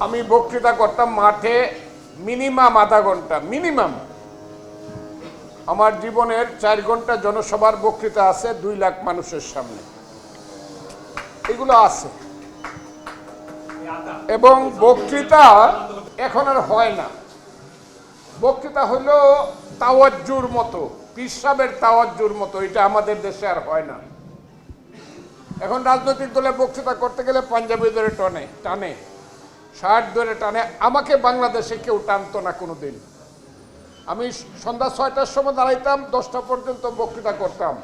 আমি বক্তৃতা করতাম মাঠে মিনিমাম আধা ঘণ্টা, মিনিমাম। আমার জীবনের চার ঘণ্টা জনসভার বক্তৃতা আছে দুই লাখ মানুষের সামনে। এগুলো আছে। এবং বক্তৃতা এখন আর হয় না। বক্তৃতা হলো তাওয়াজ্জুর মতো, পিসাবের তাওয়াজ্জুর মতো, এটা আমাদের দেশে আর হয় না। এখন রাজনৈতিক দলে বক্তৃতা করতে গেলে পাঞ্জাবি ধরে টনে, টানে। শার্ট ধরে টানে, আমাকে বাংলাদেশে কেউ টানতো না কোনো দিন আমি সন্ধ্যা ছয়টার সময় দাঁড়াইতাম, দশটা পর্যন্ত বক্তৃতা করতাম।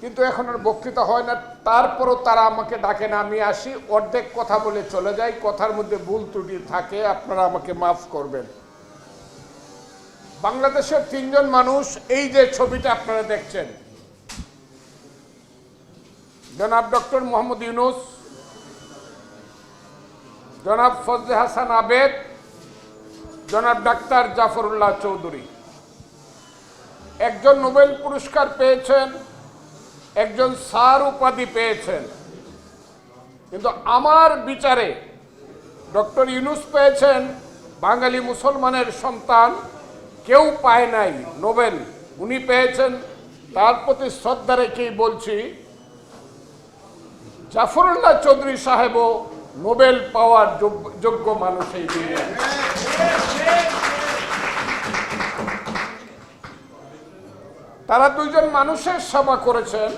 কিন্তু এখন আর বক্তৃতা হয় না। তারপরও তারা আমাকে ডাকে না, আমি আসি, অর্ধেক কথা বলে চলে যাই। কথার মধ্যে ভুল ত্রুটি থাকে, আপনারা আমাকে মাফ করবেন। বাংলাদেশের তিনজন মানুষ, এই যে ছবিটা আপনারা দেখছেন। জনাব ডক্টর মোহাম্মদ ইউনুস জনাব ফজলে হাসান আবেদ, জনাব ডাক্তার জাফরুল্লাহ চৌধুরী। একজন নোবেল পুরস্কার পেয়েছেন, একজন সার উপাধি পেয়েছেন। কিন্তু আমার বিচারে ডক্টর ইউনুস পেয়েছেন, বাঙালি মুসলমানের সন্তান কেউ পায় নাই, নোবেল উনি পেয়েছেন, তার প্রতি শ্রদ্ধা রেখেই বলছি, জাফরুল্লাহ চৌধুরী সাহেবও নোবেল পাওয়ার যোগ্য- মানুষ এই তারা দুইজন মানুষের সেবা করেছেন,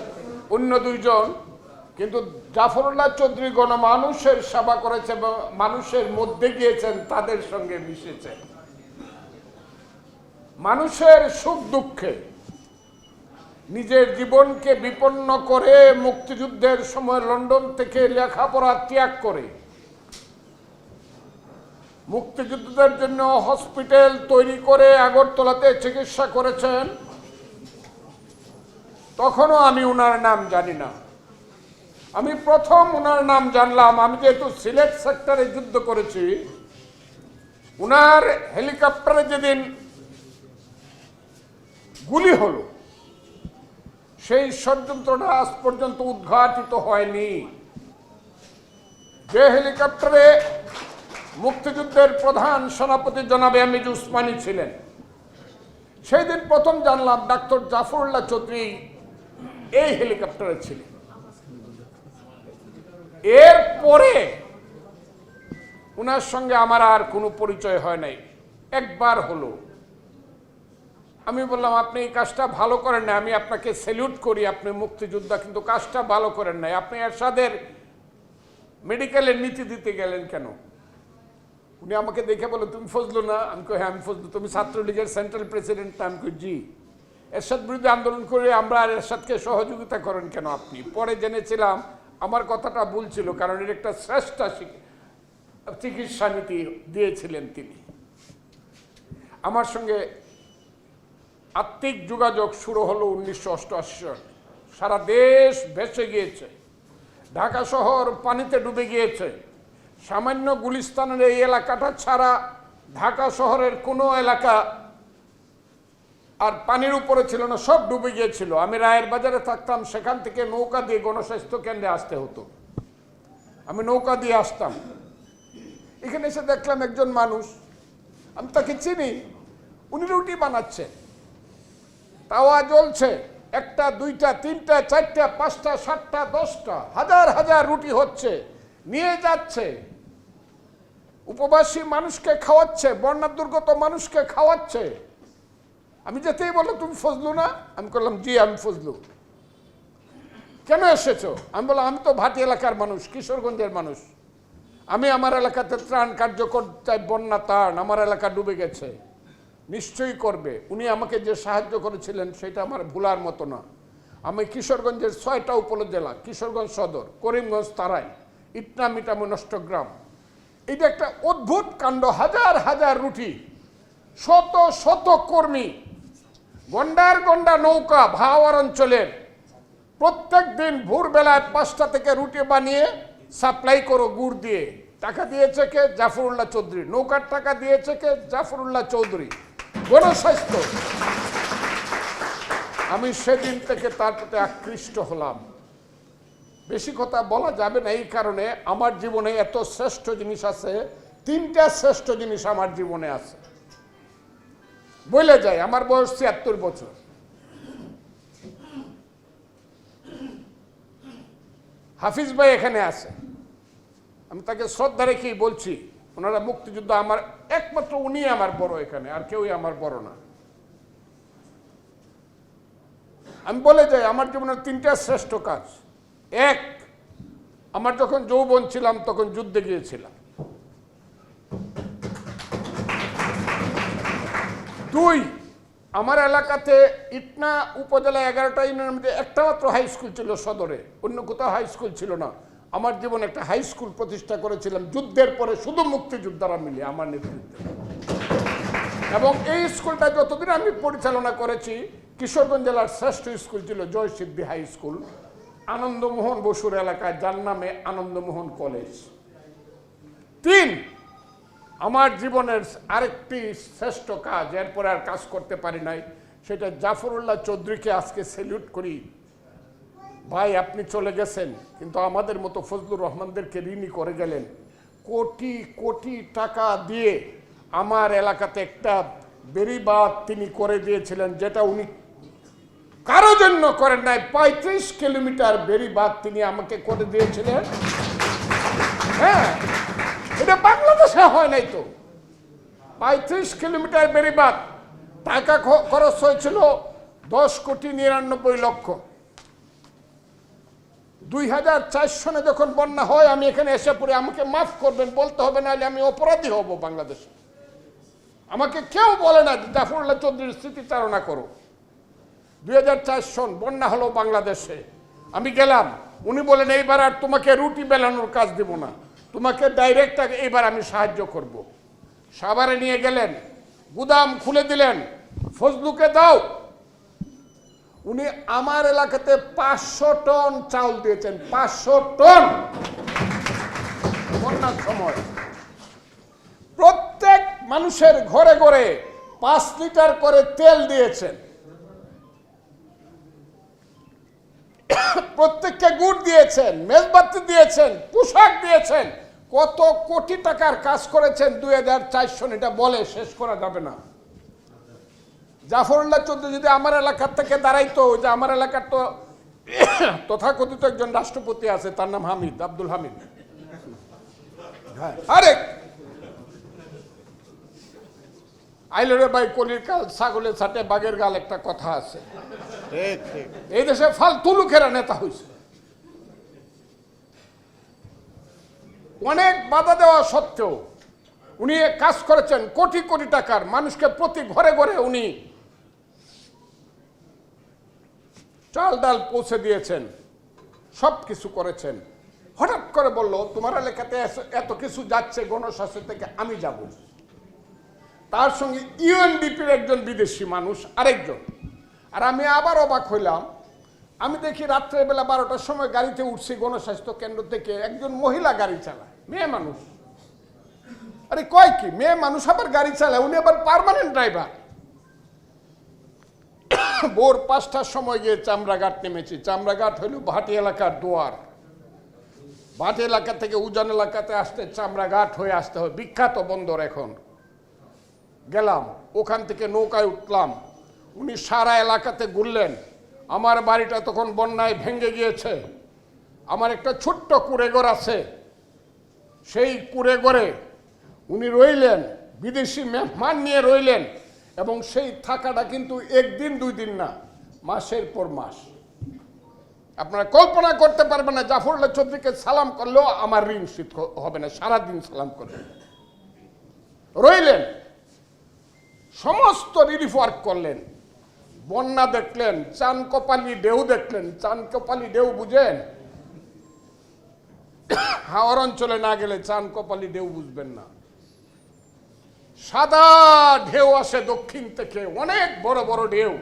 অন্য দুইজন। কিন্তু জাফরুল্লাহ চৌধুরী গণমানুষের সেবা করেছে মানুষের মধ্যে গিয়েছেন, তাদের সঙ্গে মিশেছেন মানুষের সুখ দুঃখে নিজের জীবনকে বিপন্ন করে মুক্তিযুদ্ধের সময় লন্ডন থেকে লেখাপড়া ত্যাগ করে। মুক্তিযুদ্ধদের জন্য হসপিটাল তৈরি করে আগরতলাতে চিকিৎসা করেছেন। তখনও আমি ওনার নাম জানি না। আমি প্রথম ওনার নাম জানলাম। আমি যেহেতু সিলেট সেক্টরে যুদ্ধ করেছি ওনার হেলিকপ্টারে যেদিন গুলি হলো সেই ষড়যন্ত্রটা আজ পর্যন্ত উদ্ঘাটিত হয়নি। যে হেলিকপ্টারে মুক্তিযুদ্ধের প্রধান সেনাপতি জনাবে আমিজ উসমানী ছিলেন সেই দিন প্রথম জানলাম ডাক্তার জাফরুল্লাহ চৌধুরী এই হেলিকপ্টারে ছিলেন। এর পরে ওনার সঙ্গে আমার আর কোনো পরিচয় হয় নাই। একবার হলো আমি বললাম, আপনি এই কাজটা ভালো করেন না আমি আপনাকে স্যালিউট করি, আপনি মুক্তিযোদ্ধা, কিন্তু কাজটা ভালো করেন নাই। আপনি এরশাদের মেডিকেলের নীতি দিতে গেলেন কেন? উনি আমাকে দেখে বলে, তুমি ফজলো না? আমি কই হ্যাঁ আমি ফজলো। তুমি ছাত্রলীগের সেন্ট্রাল প্রেসিডেন্ট না? আমি কই, জি। এরশাদ বিরুদ্ধে আন্দোলন করে আমরা আর এরশাদকে সহযোগিতা করেন কেন আপনি? পরে জেনেছিলাম, আমার কথাটা ভুল ছিল, কারণ এর একটা শ্রেষ্ঠ চিকিৎসা নীতি দিয়েছিলেন তিনি। আমার সঙ্গে আত্মিক যোগাযোগ শুরু হলো উনিশশো অষ্টআশি সালে। সারা দেশ ভেসে গিয়েছে। ঢাকা শহর পানিতে ডুবে গিয়েছে। সামান্য গুলিস্তানের এই এলাকাটা ছাড়া ঢাকা শহরের কোনো এলাকা আর পানির উপরে ছিল না, সব ডুবে গিয়েছিল। আমি রায়ের বাজারে থাকতাম, সেখান থেকে নৌকা দিয়ে গণস্বাস্থ্য কেন্দ্রে আসতে হতো। আমি নৌকা দিয়ে আসতাম। এখানে এসে দেখলাম একজন মানুষ, আমি তাকে চিনি, উনি রুটি বানাচ্ছেন তাওয়া জ্বলছে। একটা, দুইটা, তিনটা, চারটা, পাঁচটা, সাতটা, দশটা, হাজার হাজার রুটি হচ্ছে। নিয়ে যাচ্ছে। উপবাসী মানুষকে খাওয়াচ্ছে বন্যা দুর্গত মানুষকে খাওয়াচ্ছে। আমি যেতেই বলল, তুমি ফজলু না? আমি করলাম, জি, আমি ফজলু। কেন এসেছ? আমি বললাম, আমি তো ভাটি এলাকার মানুষ, কিশোরগঞ্জের মানুষ। আমি আমার এলাকাতে ত্রাণ কার্যকর চাই বন্যা তার আমার এলাকা ডুবে গেছে। নিশ্চয়ই করবে। উনি আমাকে যে সাহায্য করেছিলেন, সেটা আমার ভুলার মতো না। আমি কিশোরগঞ্জের ছয়টা উপজেলা কিশোরগঞ্জ সদর, করিমগঞ্জ তারাই, ইটনা মিটামু নষ্টগ্রাম। এটা একটা অদ্ভুত কাণ্ড, হাজার হাজার রুটি, শত শত কর্মী, গন্ডার গন্ডা নৌকা ভাওয়ার অঞ্চলের, প্রত্যেক দিন ভোরবেলায় পাঁচটা থেকে রুটি বানিয়ে সাপ্লাই করো গুড় দিয়ে। টাকা দিয়েছে কে? জাফরুল্লাহ চৌধুরী। নৌকার টাকা দিয়েছে কে? জাফরুল্লাহ চৌধুরী। গণস্বাস্থ্য। আমি সেদিন থেকে তার প্রতি আকৃষ্ট হলাম। বেশি কথা বলা যাবে না, এই কারণে আমার জীবনে এত শ্রেষ্ঠ জিনিস আছে, তিনটা শ্রেষ্ঠ জিনিস আমার জীবনে আছে। বলে যায়, আমার বয়স ছিয়াত্তর বছর। হাফিজ ভাই এখানে আছে। আমি তাকে শ্রদ্ধা রেখেই বলছি ওনারা মুক্তিযুদ্ধ আমার, একমাত্র উনি আমার বড় এখানে, আর কেউই আমার বড় না। আমি বলে যাই, আমার জীবনের তিনটা শ্রেষ্ঠ কাজ। এক, আমার যখন যৌবন ছিলাম, তখন যুদ্ধে গিয়েছিলাম। দুই, আমার এলাকাতে ইটনা উপজেলা এগারোটা ইউনিয়নের মধ্যে একটা মাত্র হাই স্কুল ছিল সদরে, অন্য কোথাও হাই স্কুল ছিল না। আমার জীবনে একটা হাই স্কুল প্রতিষ্ঠা করেছিলাম। যুদ্ধের পরে শুধু মুক্তিযোদ্ধারা মিলে আমার নেতৃত্বে। এবং এই স্কুলটা যতদিন আমি পরিচালনা করেছি, কিশোরগঞ্জ জেলার শ্রেষ্ঠ স্কুল ছিল জয়সিদ্ধি হাই স্কুল। আনন্দমোহন বসুর এলাকায়, যার নামে আনন্দমোহন কলেজ। তিন, আমার জীবনের আরেকটি শ্রেষ্ঠ কাজ, এরপরে আর কাজ করতে পারি নাই, সেটা জাফরুল্লাহ চৌধুরীকে আজকে সেলিউট করি। ভাই, আপনি চলে গেছেন, কিন্তু আমাদের মতো ফজলুর রহমানদেরকে ঋণী করে গেলেন। কোটি কোটি টাকা দিয়ে আমার এলাকাতে একটা বেরিবাদ তিনি করে দিয়েছিলেন, যেটা উনি কারও জন্য করেন নাই। পঁয়ত্রিশ কিলোমিটার বেরিবাদ তিনি আমাকে করে দিয়েছিলেন। হ্যাঁ এটা বাংলাদেশে হয় নাই তো। পঁয়ত্রিশ কিলোমিটার বেরিবাদ টাকা খরচ হয়েছিল দশ কোটি নিরানব্বই লক্ষ। দুই হাজার চার সনে যখন বন্যা হয়, আমি এখানে এসে পড়ে আমাকে মাফ করবেন, বলতে হবে না হলে আমি অপরাধী হব বাংলাদেশে। আমাকে কেউ বলে না, জাফরুল্লাহ চৌধুরীর স্মৃতিচারণা করো। দুই হাজার চার সন বন্যা হলো বাংলাদেশে। আমি গেলাম, উনি বলেন, এইবার আর তোমাকে রুটি বেলানোর কাজ দেব না। তোমাকে ডাইরেক্ট এইবার আমি সাহায্য করব। সাভারে নিয়ে গেলেন, গুদাম খুলে দিলেন, ফজলুকে দাও উনি আমার এলাকাতে পাঁচশো টন চাউল দিয়েছেন, পাঁচশো টন। বন্যার সময়। প্রত্যেক মানুষের ঘরে ঘরে পাঁচ লিটার করে তেল দিয়েছেন। প্রত্যেককে গুড় দিয়েছেন, মেজবাতি দিয়েছেন, পোশাক দিয়েছেন। কত কোটি টাকার কাজ করেছেন দুই হাজার চারশো, এটা বলে শেষ করা যাবে না। জাফরুল্লাহ চৌধুরী যদি আমার এলাকার থেকে দাঁড়াইতো যে আমার এলাকার তো তথাকথিত একজন রাষ্ট্রপতি আছে তার নাম হামিদ আব্দুল হামিদ। আরে! আইলরে ভাই কলির কাল ছাগলের সাথে বাঘের গাল একটা কথা আছে। এই দেশে ফালতু লোকেরা নেতা হয়েছে অনেক বাধা দেওয়া সত্ত্বেও উনি কাজ করেছেন কোটি কোটি টাকার মানুষকে প্রতি ঘরে ঘরে উনি চাল ডাল পৌঁছে দিয়েছেন, সব কিছু করেছেন। হঠাৎ করে বলল, তোমার এলাকাতে এত কিছু যাচ্ছে গণস্বাস্থ্য থেকে, আমি যাব। তার সঙ্গে ইউএনডিপির একজন বিদেশি মানুষ, আরেকজন। আর আমি আবার অবাক হইলাম। আমি দেখি রাত্রেবেলা বারোটার সময় গাড়িতে উঠছি গণস্বাস্থ্য কেন্দ্র থেকে, একজন মহিলা গাড়ি চালায়, মেয়ে মানুষ। আরে কয় কি, মেয়ে মানুষ আবার গাড়ি চালায়, উনি আবার পারমানেন্ট ড্রাইভার ভোর পাঁচটার সময় গিয়ে চামড়াঘাট নেমেছি। চামড়াঘাট হইল ভাটি এলাকার দোয়ার। ভাটি এলাকা থেকে উজান এলাকাতে আসতে চামড়াঘাট হয়ে আসতে হয় বিখ্যাত বন্দর এখন। গেলাম, ওখান থেকে নৌকায় উঠলাম। উনি সারা এলাকাতে ঘুরলেন। আমার বাড়িটা তখন বন্যায় ভেঙে গিয়েছে। আমার একটা ছোট্ট কুড়েঘর আছে। সেই কুড়েঘরে উনি রইলেন। বিদেশি মেহমান নিয়ে রইলেন। এবং সেই থাকাটা কিন্তু একদিন, দুই দিন না, মাসের পর মাস। আপনারা কল্পনা করতে পারবেন না জাফরুল্লাহ চৌধুরীকে সালাম করলেও আমার ঋণ শীত হবে না, সারাদিন সালাম করবেন রইলেন, সমস্ত রিলিফ ওয়ার্ক করলেন। বন্যা দেখলেন, চান কপালি ঢেউ দেখলেন, চান কপালি ঢেউ বুঝেন? হাওয়ার অঞ্চলে না গেলে চান কপালি ঢেউ বুঝবেন না। সাদা ঢেউ আসে দক্ষিণ থেকে অনেক বড় বড় ঢেউ।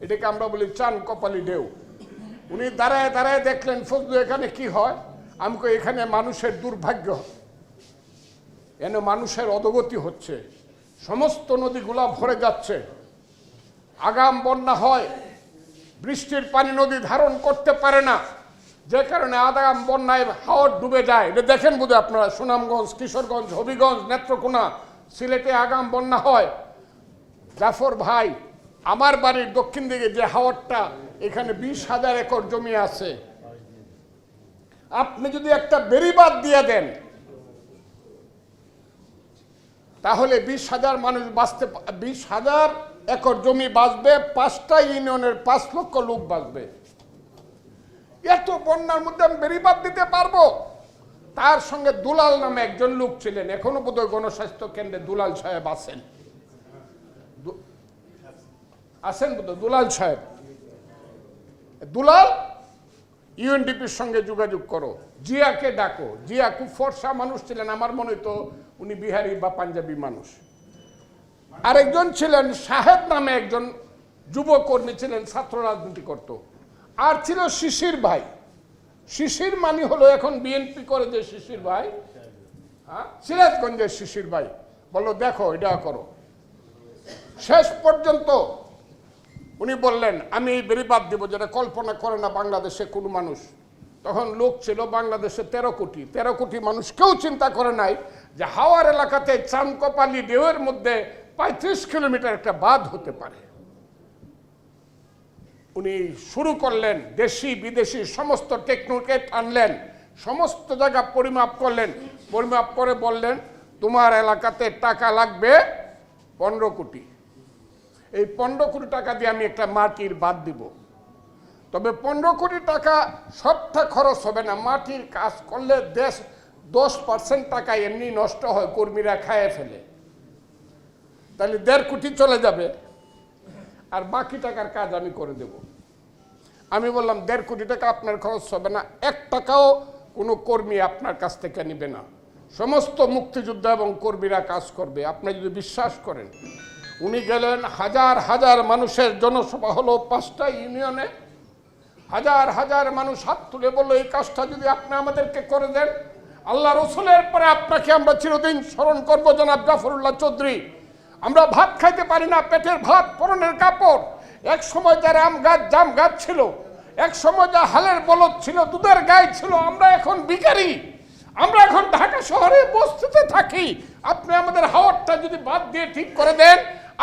এটাকে আমরা বলি চান কপালি ঢেউ। উনি দাঁড়ায় দাঁড়ায় দেখলেন ফজলু এখানে কি হয়? আমি কই, এখানে মানুষের দুর্ভাগ্য। এনে মানুষের অধগতি হচ্ছে। সমস্ত নদীগুলা ভরে যাচ্ছে। আগাম বন্যা হয়। বৃষ্টির পানি নদী ধারণ করতে পারে না। যে কারণে আগাম বন্যায় হাওড় ডুবে যায়। এটা দেখেন বুঝে আপনারা সুনামগঞ্জ কিশোরগঞ্জ হবিগঞ্জ নেত্রকোনা সিলেটে আগাম বন্যা হয়। জাফর ভাই, আমার বাড়ির দক্ষিণ দিকে যে হাওয়ারটা এখানে বিশ হাজার একর জমি আছে। আপনি যদি একটা বেরিবাদ দিয়ে দেন, তাহলে বিশ হাজার মানুষ বাঁচতে বিশ হাজার একর জমি বাঁচবে, পাঁচটা ইউনিয়নের পাঁচ লক্ষ লোক বাঁচবে। এত বন্যার মধ্যে আমি বেরিবাদ দিতে পারব? তার সঙ্গে দুলাল নামে একজন লোক ছিলেন। এখনও বোধহয় গণস্বাস্থ্য কেন্দ্রে দুলাল সাহেব আছেন। আছেন বোধহয়? দুলাল সাহেব। দুলাল, ইউএনডিপির সঙ্গে যোগাযোগ করো। জিয়াকে ডাকো। জিয়া খুব ফর্সা মানুষ ছিলেন। আমার মনে তো উনি বিহারি বা পাঞ্জাবি মানুষ। আরেকজন ছিলেন সাহেব নামে একজন যুব কর্মী ছিলেন, ছাত্র রাজনীতি করত। আর ছিল শিশির ভাই। শিশির মানি হলো এখন বিএনপি করে যে শিশির ভাই। হ্যাঁ? সিরাজগঞ্জের শিশির ভাই। বলল, দেখো, এটা করো। শেষ পর্যন্ত উনি বললেন, আমি এই বেরিবাদ দিব যেটা কল্পনা করে না বাংলাদেশে কোনো মানুষ। তখন লোক ছিল বাংলাদেশে তেরো কোটি। তেরো কোটি মানুষ কেউ চিন্তা করে নাই যে হাওয়ার এলাকাতে চানকপালি ঢেউয়ের মধ্যে পঁয়ত্রিশ কিলোমিটার একটা বাঁধ হতে পারে। উনি শুরু করলেন, দেশি, বিদেশি, সমস্ত টেকনোকেট আনলেন সমস্ত জায়গা পরিমাপ করলেন। পরিমাপ করে বললেন, তোমার এলাকাতে টাকা লাগবে পনেরো কোটি। এই পনেরো কোটি টাকা দিয়ে আমি একটা মাটির বাদ দিব। তবে পনেরো কোটি টাকা সবটা খরচ হবে না। মাটির কাজ করলে দেশ দশ পার্সেন্ট টাকা এমনি নষ্ট হয়, কর্মীরা খায় ফেলে। তাহলে দেড় কোটি চলে যাবে। আর বাকি টাকার কাজ আমি করে দেব। আমি বললাম, দেড় কোটি টাকা আপনার খরচ হবে না, এক টাকাও কোনো কর্মী আপনার কাছ থেকে নেবে না। সমস্ত মুক্তিযোদ্ধা এবং কর্মীরা কাজ করবে। আপনি যদি বিশ্বাস করেন, উনি গেলেন হাজার হাজার মানুষের জনসভা হলো পাঁচটা ইউনিয়নে। হাজার হাজার মানুষ হাত তুলে বলল, এই কাজটা যদি আপনি আমাদেরকে করে দেন, আল্লাহ রসুলের পরে আপনাকে আমরা চিরদিন স্মরণ করব। জনাব জাফরুল্লাহ চৌধুরী, আমরা ভাত খাইতে পারি না, পেটের ভাত, পরনের কাপড় এক সময় যার আম গাছ, জাম গাছ ছিল, এক সময় যা হালের বলদ ছিল, দুধের গায়ে ছিল, আমরা এখন বিকারি আমরা এখন ঢাকা শহরে বস্তিতে থাকি। আপনি আমাদের হাওয়ারটা যদি বাদ দিয়ে ঠিক করে দেন,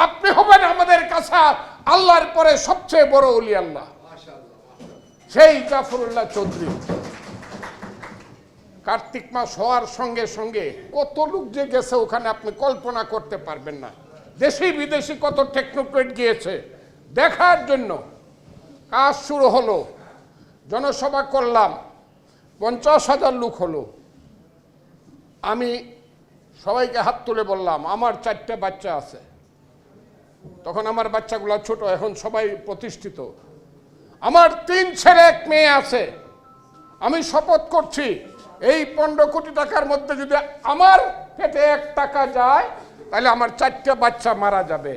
আপনি হবেন আমাদের কাছে আল্লাহর পরে সবচেয়ে বড় অলি আল্লাহ। সেই জাফরুল্লাহ চৌধুরী। কার্তিক মাস হওয়ার সঙ্গে সঙ্গে কত লোক যে গেছে, ওখানে আপনি কল্পনা করতে পারবেন না। দেশি বিদেশি কত টেকনোক্রেট গিয়েছে। দেখার জন্য কাজ শুরু হলো, জনসভা করলাম, পঞ্চাশ হাজার লোক হলো। আমি সবাইকে হাত তুলে বললাম, আমার চারটে বাচ্চা আছে। তখন আমার বাচ্চাগুলো ছোট, এখন সবাই প্রতিষ্ঠিত। আমার তিন ছেলে, এক মেয়ে আছে। আমি শপথ করছি, এই পনেরো কোটি টাকার মধ্যে যদি আমার পেটে এক টাকা যায়, তাহলে আমার চারটে বাচ্চা মারা যাবে।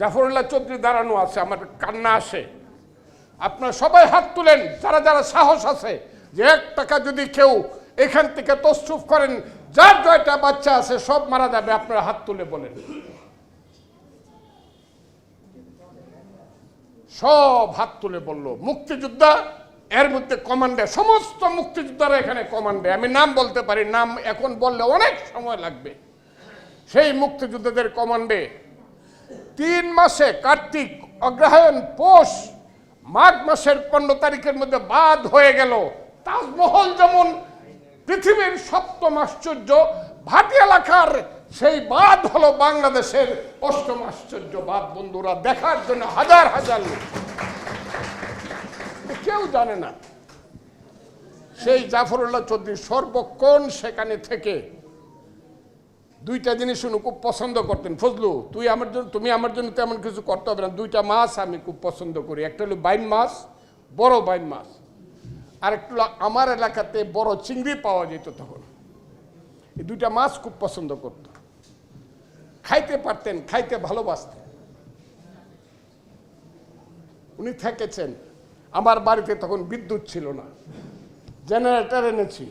জাফরুল্লাহ চৌধুরী দাঁড়ানো আছে, আমার কান্না আসে। আপনারা সবাই হাত তুলেন, যারা যারা সাহস আছে, যে এক টাকা যদি কেউ এখান থেকে তসরুফ করেন, যার জয়টা বাচ্চা আছে, সব মারা যাবে, আপনারা হাত তুলে বলেন। সব হাত তুলে বলল, মুক্তিযোদ্ধা, এর মধ্যে কমান্ডে, সমস্ত মুক্তিযোদ্ধারা এখানে কমান্ডে। আমি নাম বলতে পারি, নাম এখন বললে অনেক সময় লাগবে। সেই মুক্তিযোদ্ধাদের কমান্ডে তিন মাসে কার্তিক অগ্রহায়ণ পোষ মাঘ মাসের পনেরো তারিখের মধ্যে বাদ হয়ে গেল। তাজমহল যেমন পৃথিবীর সপ্তম আশ্চর্য ভাটি এলাকার সেই বাদ হলো বাংলাদেশের অষ্টম আশ্চর্য বাদ। বন্ধুরা, দেখার জন্য হাজার হাজার লোক। কেউ জানে না সেই জাফরুল্লাহ চৌধুরী সর্বক্ষণ সেখানে থেকে দুইটা জিনিস উনি খুব পছন্দ করতেন। ফজলু, তুই আমার জন্য তুমি আমার জন্য তেমন কিছু করতে হবে না। দুইটা মাছ আমি খুব পছন্দ করি। একটা হলো বাইন মাছ, বড় বাইন মাছ। আর একটা আমার এলাকাতে বড় চিংড়ি পাওয়া যেত তখন। এই দুইটা মাছ খুব পছন্দ করত। খাইতে পারতেন, খাইতে ভালোবাসতেন। উনি থেকেছেন। আমার বাড়িতে তখন বিদ্যুৎ ছিল না। জেনারেটার এনেছি।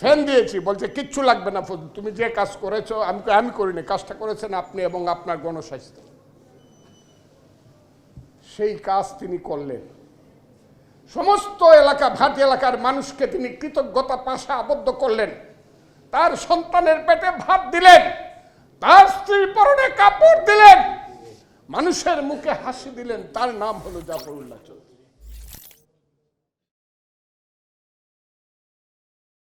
ফ্যান দিয়েছি, বলছে, কিচ্ছু লাগবে না তুমি যে কাজ করেছ, আমি আমি করিনি, কাজটা করেছেন আপনি এবং আপনার গণস্বাস্থ্য। সেই কাজ তিনি করলেন। সমস্ত এলাকা, ভাটি এলাকার মানুষকে তিনি কৃতজ্ঞতা পাশে আবদ্ধ করলেন। তার সন্তানের পেটে ভাত দিলেন, তার স্ত্রীর পরনে কাপড় দিলেন। মানুষের মুখে হাসি দিলেন, তার নাম হলো জাফরুল্লাহ চৌধুরী।